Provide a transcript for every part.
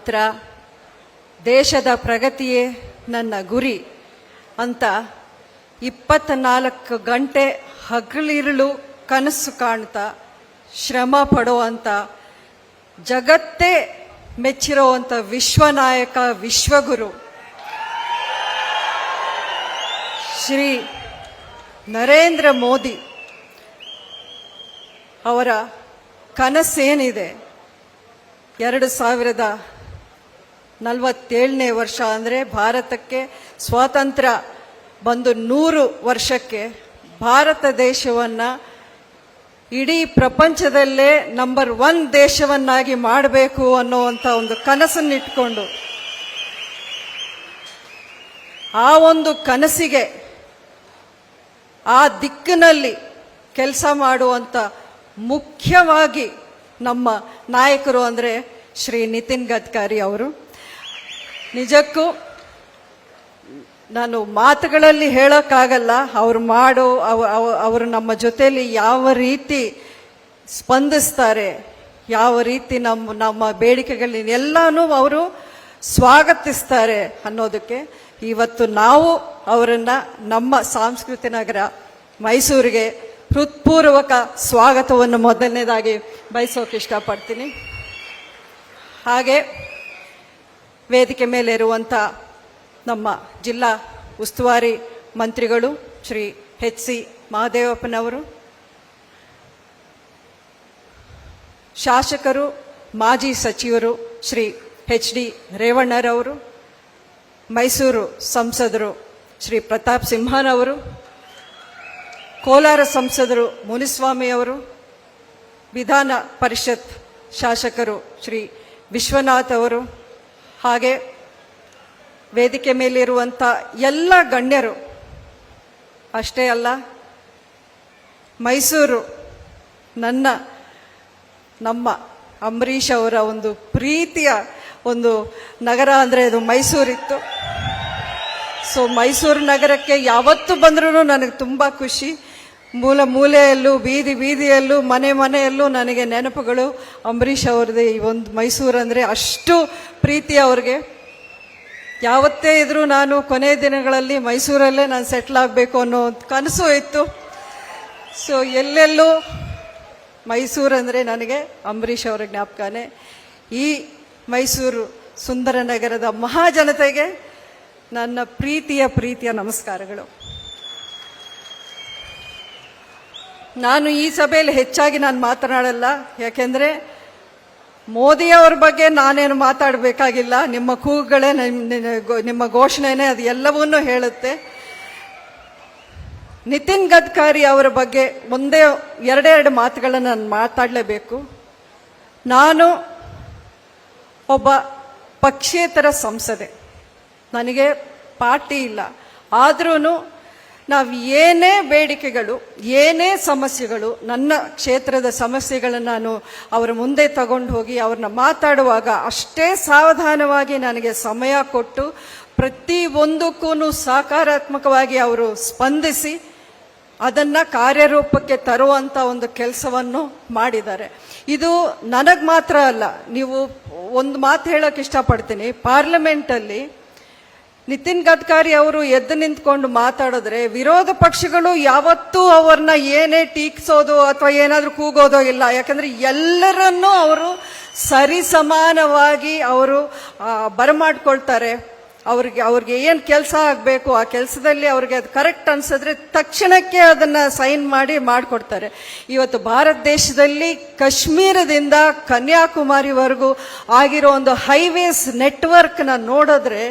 ಮಂತ್ರ, ದೇಶದ ಪ್ರಗತಿಯೇ ನನ್ನ ಗುರಿ ಅಂತ ಇಪ್ಪತ್ನಾಲ್ಕು ಗಂಟೆ ಹಗಲಿರುಳು ಕನಸು ಕಾಣ್ತಾ ಶ್ರಮ ಪಡುವಂಥ ಜಗತ್ತೇ ಮೆಚ್ಚಿರುವಂಥ ವಿಶ್ವನಾಯಕ, ವಿಶ್ವಗುರು. ಶ್ರೀ ನರೇಂದ್ರ ಮೋದಿ ಅವರ ಕನಸೇನಿದೆ? ಎರಡು ಸಾವಿರದ ನಲವತ್ತೇಳನೇ ವರ್ಷ ಅಂದರೆ ಭಾರತಕ್ಕೆ ಸ್ವಾತಂತ್ರ್ಯ ಬಂದು ನೂರು ವರ್ಷಕ್ಕೆ ಭಾರತ ದೇಶವನ್ನು ಇಡೀ ಪ್ರಪಂಚದಲ್ಲೇ ನಂಬರ್ ಒನ್ ದೇಶವನ್ನಾಗಿ ಮಾಡಬೇಕು ಅನ್ನೋವಂಥ ಒಂದು ಕನಸನ್ನಿಟ್ಕೊಂಡು ಆ ಒಂದು ಕನಸಿಗೆ ಆ ದಿಕ್ಕಿನಲ್ಲಿ ಕೆಲಸ ಮಾಡುವಂಥ ಮುಖ್ಯವಾಗಿ ನಮ್ಮ ನಾಯಕರು ಅಂದರೆ ಶ್ರೀ ನಿತಿನ್ ಗಡ್ಕರಿ ಅವರು. ನಿಜಕ್ಕೂ ನಾನು ಮಾತುಗಳಲ್ಲಿ ಹೇಳೋಕ್ಕಾಗಲ್ಲ. ಅವ್ರು ಮಾಡೋ ಅವ ಅವ- ಅವರು ನಮ್ಮ ಜೊತೆಯಲ್ಲಿ ಯಾವ ರೀತಿ ಸ್ಪಂದಿಸ್ತಾರೆ, ಯಾವ ರೀತಿ ನಮ್ಮ ನಮ್ಮ ಬೇಡಿಕೆಗಳನ್ನ ಎಲ್ಲನೂ ಅವರು ಸ್ವಾಗತಿಸ್ತಾರೆ ಅನ್ನೋದಕ್ಕೆ ಇವತ್ತು ನಾವು ಅವರನ್ನು ನಮ್ಮ ಸಾಂಸ್ಕೃತಿ ನಗರ ಮೈಸೂರಿಗೆ ಹೃತ್ಪೂರ್ವಕ ಸ್ವಾಗತವನ್ನು ಮೊದಲನೇದಾಗಿ ಬಯಸೋಕೆ ಇಷ್ಟಪಡ್ತೀನಿ. ಹಾಗೆ ವೇದಿಕೆ ಮೇಲೆ ಇರುವಂಥ ನಮ್ಮ ಜಿಲ್ಲಾ ಉಸ್ತುವಾರಿ ಮಂತ್ರಿಗಳು ಶ್ರೀ ಎಚ್ ಸಿ ಮಹದೇವಪ್ಪನವರು, ಶಾಸಕರು, ಮಾಜಿ ಸಚಿವರು ಶ್ರೀ ಎಚ್ ಡಿ ರೇವಣ್ಣರವರು, ಮೈಸೂರು ಸಂಸದರು ಶ್ರೀ ಪ್ರತಾಪ್ ಸಿಂಹನವರು, ಕೋಲಾರ ಸಂಸದರು ಮುನಿಸ್ವಾಮಿಯವರು ವಿಧಾನ ಪರಿಷತ್ ಶಾಸಕರು ಶ್ರೀ ವಿಶ್ವನಾಥ್ ಅವರು ಹಾಗೆ ವೇದಿಕೆ ಮೇಲಿರುವಂಥ ಎಲ್ಲ ಗಣ್ಯರು, ಅಷ್ಟೇ ಅಲ್ಲ, ಮೈಸೂರು ನನ್ನ, ನಮ್ಮ ಅಂಬರೀಷ್ ಅವರ ಒಂದು ಪ್ರೀತಿಯ ಒಂದು ನಗರ ಅಂದರೆ ಅದು ಮೈಸೂರಿತ್ತು. ಸೊ ಮೈಸೂರು ನಗರಕ್ಕೆ ಯಾವತ್ತು ಬಂದ್ರೂ ನನಗೆ ತುಂಬ ಖುಷಿ. ಮೂಲ ಮೂಲೆಯಲ್ಲೂ, ಬೀದಿ ಬೀದಿಯಲ್ಲೂ, ಮನೆ ಮನೆಯಲ್ಲೂ ನನಗೆ ನೆನಪುಗಳು. ಅಂಬರೀಷ್ ಅವ್ರದ್ದು ಈ ಒಂದು ಮೈಸೂರು ಅಂದರೆ ಅಷ್ಟು ಪ್ರೀತಿ ಅವ್ರಿಗೆ. ಯಾವತ್ತೇ ಇದ್ದರೂ ನಾನು ಕೊನೆ ದಿನಗಳಲ್ಲಿ ಮೈಸೂರಲ್ಲೇ ನಾನು ಸೆಟ್ಲ್ ಆಗಬೇಕು ಅನ್ನೋ ಕನಸು ಇತ್ತು. ಸೊ ಎಲ್ಲೆಲ್ಲೂ ಮೈಸೂರು ಅಂದರೆ ನನಗೆ ಅಂಬರೀಷ್ ಅವರ ಜ್ಞಾಪಕನೇ. ಈ ಮೈಸೂರು ಸುಂದರ ನಗರದ ಮಹಾಜನತೆಗೆ ನನ್ನ ಪ್ರೀತಿಯ ಪ್ರೀತಿಯ ನಮಸ್ಕಾರಗಳು. ನಾನು ಈ ಸಭೆಯಲ್ಲಿ ಹೆಚ್ಚಾಗಿ ನಾನು ಮಾತನಾಡಲ್ಲ. ಯಾಕೆಂದರೆ ಮೋದಿಯವ್ರ ಬಗ್ಗೆ ನಾನೇನು ಮಾತಾಡಬೇಕಾಗಿಲ್ಲ. ನಿಮ್ಮ ಕೂಗುಗಳೇ ನಿಮ್ಮ- ಘೋಷಣೆನೇ ಅದು ಎಲ್ಲವನ್ನೂ ಹೇಳುತ್ತೆ. ನಿತಿನ್ ಗಡ್ಕರಿ ಅವರ ಬಗ್ಗೆ ಒಂದೇ, ಎರಡೆರಡು ಮಾತುಗಳನ್ನು ನಾನು ಮಾತಾಡಲೇಬೇಕು. ನಾನು ಒಬ್ಬ ಪಕ್ಷೇತರ ಸಂಸದೆ. ನನಗೆ ಪಾರ್ಟಿ ಇಲ್ಲ. ಆದ್ರೂ ನಾವು ಏನೇ ಬೇಡಿಕೆಗಳು, ಏನೇ ಸಮಸ್ಯೆಗಳು, ನನ್ನ ಕ್ಷೇತ್ರದ ಸಮಸ್ಯೆಗಳನ್ನು ನಾನು ಅವರ ಮುಂದೆ ತಗೊಂಡು ಹೋಗಿ ಅವ್ರನ್ನ ಮಾತಾಡುವಾಗ ಅಷ್ಟೇ ಸಾವಧಾನವಾಗಿ ನನಗೆ ಸಮಯ ಕೊಟ್ಟು ಪ್ರತಿ ಒಂದಕ್ಕೂ ಸಕಾರಾತ್ಮಕವಾಗಿ ಅವರು ಸ್ಪಂದಿಸಿ ಅದನ್ನ ಕಾರ್ಯರೂಪಕ್ಕೆ ತರುವಂತ ಒಂದು ಕೆಲಸವನ್ನು ಮಾಡಿದ್ದಾರೆ. ಇದು ನನಗೆ ಮಾತ್ರ ಅಲ್ಲ, ನೀವು ಒಂದು ಮಾತು ಹೇಳಕ್ ಇಷ್ಟಪಡ್ತೀನಿ. ಪಾರ್ಲಿಮೆಂಟಲ್ಲಿ ನಿತಿನ್ ಗಡ್ಕರಿ ಅವರು ಎದ್ದು ನಿಂತ್ಕೊಂಡು ಮಾತಾಡಿದ್ರೆ ವಿರೋಧ ಪಕ್ಷಗಳು ಯಾವತ್ತೂ ಅವ್ರನ್ನ ಏನೇ ಟೀಕಿಸೋದು ಅಥವಾ ಏನಾದರೂ ಕೂಗೋದೋ ಇಲ್ಲ. ಯಾಕಂದ್ರೆ ಎಲ್ಲರನ್ನೂ ಅವರು ಸರಿ ಸಮಾನವಾಗಿ ಅವರು ಬರಮಾಡ್ಕೊಳ್ತಾರೆ. ಅವ್ರಿಗೆ ಅವ್ರಿಗೆ ಏನು ಕೆಲಸ ಆಗಬೇಕು, ಆ ಕೆಲಸದಲ್ಲಿ ಅವ್ರಿಗೆ ಅದು ಕರೆಕ್ಟ್ ಅನಿಸಿದ್ರೆ ತಕ್ಷಣಕ್ಕೆ ಅದನ್ನು ಸೈನ್ ಮಾಡಿ ಮಾಡಿಕೊಡ್ತಾರೆ. ಇವತ್ತು ಭಾರತ ದೇಶದಲ್ಲಿ ಕಾಶ್ಮೀರದಿಂದ ಕನ್ಯಾಕುಮಾರಿವರೆಗೂ ಆಗಿರೋ ಒಂದು ಹೈವೇಸ್ ನೆಟ್ವರ್ಕ್ನ ನೋಡಿದ್ರೆ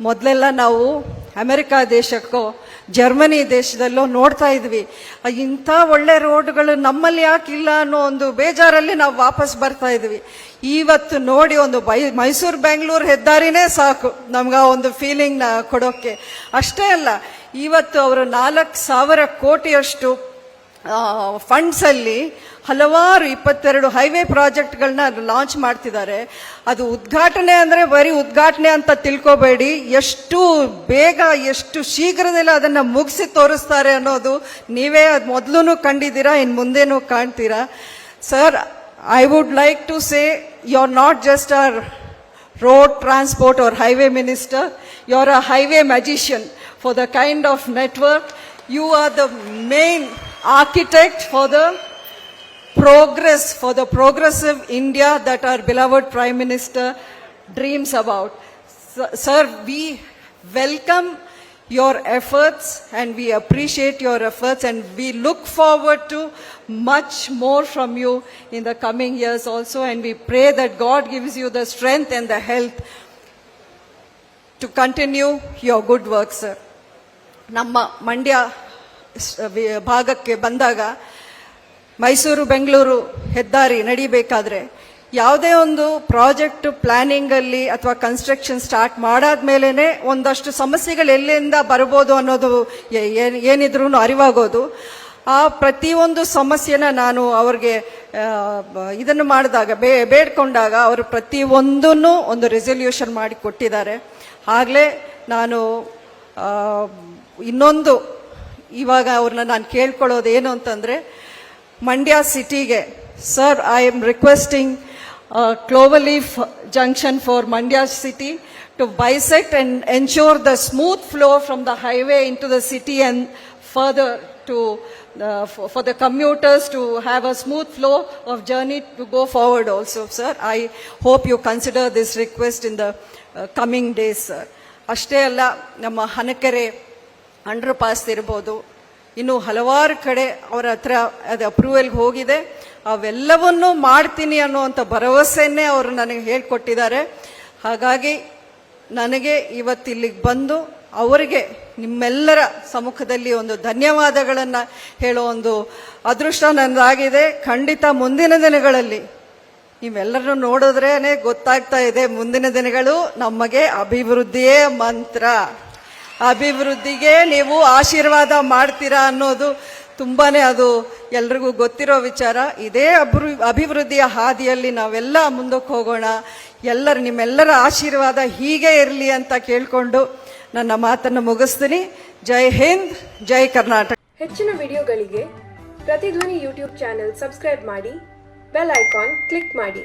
ಮೊದಲೆಲ್ಲ ನಾವು ಅಮೆರಿಕಾ ದೇಶಕ್ಕೋ, ಜರ್ಮನಿ ದೇಶದಲ್ಲೋ ನೋಡ್ತಾ ಇದ್ವಿ. ಇಂಥ ಒಳ್ಳೆ ರೋಡ್ಗಳು ನಮ್ಮಲ್ಲಿ ಯಾಕಿಲ್ಲ ಅನ್ನೋ ಒಂದು ಬೇಜಾರಲ್ಲಿ ನಾವು ವಾಪಸ್ ಬರ್ತಾ ಇದ್ವಿ. ಇವತ್ತು ನೋಡಿ ಒಂದು ಬೈ, ಮೈಸೂರು, ಬೆಂಗಳೂರು ಹೆದ್ದಾರಿನೇ ಸಾಕು ನಮ್ಗೆ ಆ ಒಂದು ಫೀಲಿಂಗ್ನ ಕೊಡೋಕ್ಕೆ. ಅಷ್ಟೇ ಅಲ್ಲ ಇವತ್ತು ಅವರು ನಾಲ್ಕು ಸಾವಿರ ಕೋಟಿಯಷ್ಟು ಫಂಡ್ಸ್ ಅಲ್ಲಿ ಹಲವಾರು ಇಪ್ಪತ್ತೆರಡು ಹೈವೇ ಪ್ರಾಜೆಕ್ಟ್ಗಳನ್ನ ಲಾಂಚ್ ಮಾಡ್ತಿದ್ದಾರೆ. ಅದು ಉದ್ಘಾಟನೆ ಅಂದರೆ ಬರೀ ಉದ್ಘಾಟನೆ ಅಂತ ತಿಳ್ಕೊಬೇಡಿ. ಎಷ್ಟು ಬೇಗ, ಎಷ್ಟು ಶೀಘ್ರದಲ್ಲೇ ಅದನ್ನು ಮುಗಿಸಿ ತೋರಿಸ್ತಾರೆ ಅನ್ನೋದು ನೀವೇ ಅದು ಮೊದಲು ಕಂಡಿದ್ದೀರಾ ಇನ್ನು ಮುಂದೇನೂ ಕಾಣ್ತೀರಾ? Sir I would like to say you are not just or road transport or highway minister you are a highway magician for the kind of network you are the main architect for the progress, for the progressive India that our beloved Prime Minister dreams about. S- Sir, we welcome your efforts and we appreciate your efforts and we look forward to much more from you in the coming years also and we pray that God gives you the strength and the health to continue your good work, sir. ನಮ್ಮ ಮಂಡ್ಯ ಸ್- V- ಭಾಗಕ್ಕೆ ಬಂದಾಗ ಮೈಸೂರು, ಬೆಂಗಳೂರು ಹೆದ್ದಾರಿ ನಡಿಬೇಕಾದ್ರೆ ಯಾವುದೇ ಒಂದು project planning ಅಲ್ಲಿ ಅಥವಾ construction start ಮಾಡಾದ್ಮೇಲೆ ಒಂದಷ್ಟು ಸಮಸ್ಯೆಗಳು ಎಲ್ಲಿಂದ ಬರ್ಬೋದು ಅನ್ನೋದು ಏನಿದ್ರೂ ಅರಿವಾಗೋದು. ಆ ಪ್ರತಿಯೊಂದು ಸಮಸ್ಯೆನ ನಾನು ಅವ್ರಿಗೆ ಇದನ್ನು ಮಾಡಿದಾಗ, ಬೇ, ಬೇಡ್ಕೊಂಡಾಗ ಅವರು ಪ್ರತಿಯೊಂದನ್ನು ಒಂದು ರೆಸೊಲ್ಯೂಷನ್ ಮಾಡಿ ಕೊಟ್ಟಿದ್ದಾರೆ. ಆಗಲೇ ನಾನು ಇನ್ನೊಂದು ಇವಾಗ ಅವ್ರನ್ನ ನಾನು ಕೇಳ್ಕೊಳ್ಳೋದು ಏನು ಅಂತಂದರೆ, ಮಂಡ್ಯ ಸಿಟಿಗೆ sir I am requesting cloverleaf junction for Mandya city to bisect and ensure the smooth flow from the highway in to the city and further to for the commuters to have a smooth flow of journey to go forward also sir I hope you consider this request in the coming days sir ಅಷ್ಟೇ ಅಲ್ಲ, ನಮ್ಮ Hanakere under pass ಇರ್ಬೋದು. ಇನ್ನು ಹಲವಾರು ಕಡೆ ಅವರ ಹತ್ರ ಅದು ಅಪ್ರೂವಲ್ಗೆ ಹೋಗಿದೆ. ಅವೆಲ್ಲವನ್ನೂ ಮಾಡ್ತೀನಿ ಅನ್ನುವಂಥ ಭರವಸೆಯನ್ನೇ ಅವರು ನನಗೆ ಹೇಳ್ಕೊಟ್ಟಿದ್ದಾರೆ. ಹಾಗಾಗಿ ನನಗೆ ಇವತ್ತು ಇಲ್ಲಿಗೆ ಬಂದು ಅವರಿಗೆ ನಿಮ್ಮೆಲ್ಲರ ಸಮ್ಮುಖದಲ್ಲಿ ಒಂದು ಧನ್ಯವಾದಗಳನ್ನು ಹೇಳೋ ಒಂದು ಅದೃಷ್ಟ ನನ್ನದಾಗಿದೆ ಖಂಡಿತ ಮುಂದಿನ ದಿನಗಳಲ್ಲಿ ನೀವೆಲ್ಲರೂ ನೋಡಿದ್ರೇ ಗೊತ್ತಾಗ್ತಾ ಇದೆ ಮುಂದಿನ ದಿನಗಳು ನಮಗೆ ಅಭಿವೃದ್ಧಿಯೇ ಮಂತ್ರ. ಅಭಿವೃದ್ಧಿಗೆ ನೀವು ಆಶೀರ್ವಾದ ಮಾಡ್ತೀರಾ ಅನ್ನೋದು ತುಂಬಾ ಅದು ಎಲ್ರಿಗೂ ಗೊತ್ತಿರೋ ವಿಚಾರ. ಇದೇ ಅಭಿವೃ, ಅಭಿವೃದ್ಧಿಯ ಹಾದಿಯಲ್ಲಿ ನಾವೆಲ್ಲ ಮುಂದಕ್ಕೆ ಹೋಗೋಣ. ಎಲ್ಲರ, ನಿಮ್ಮೆಲ್ಲರ ಆಶೀರ್ವಾದ ಹೀಗೆ ಇರಲಿ ಅಂತ ಕೇಳಿಕೊಂಡು ನನ್ನ ಮಾತನ್ನು ಮುಗಿಸ್ತೀನಿ. ಜೈ ಹಿಂದ್, ಜೈ ಕರ್ನಾಟಕ. ಹೆಚ್ಚಿನ ವಿಡಿಯೋಗಳಿಗೆ ಪ್ರತಿಧ್ವನಿ ಯೂಟ್ಯೂಬ್ ಚಾನೆಲ್ ಸಬ್ಸ್ಕ್ರೈಬ್ ಮಾಡಿ, ಬೆಲ್ ಐಕಾನ್ ಕ್ಲಿಕ್ ಮಾಡಿ.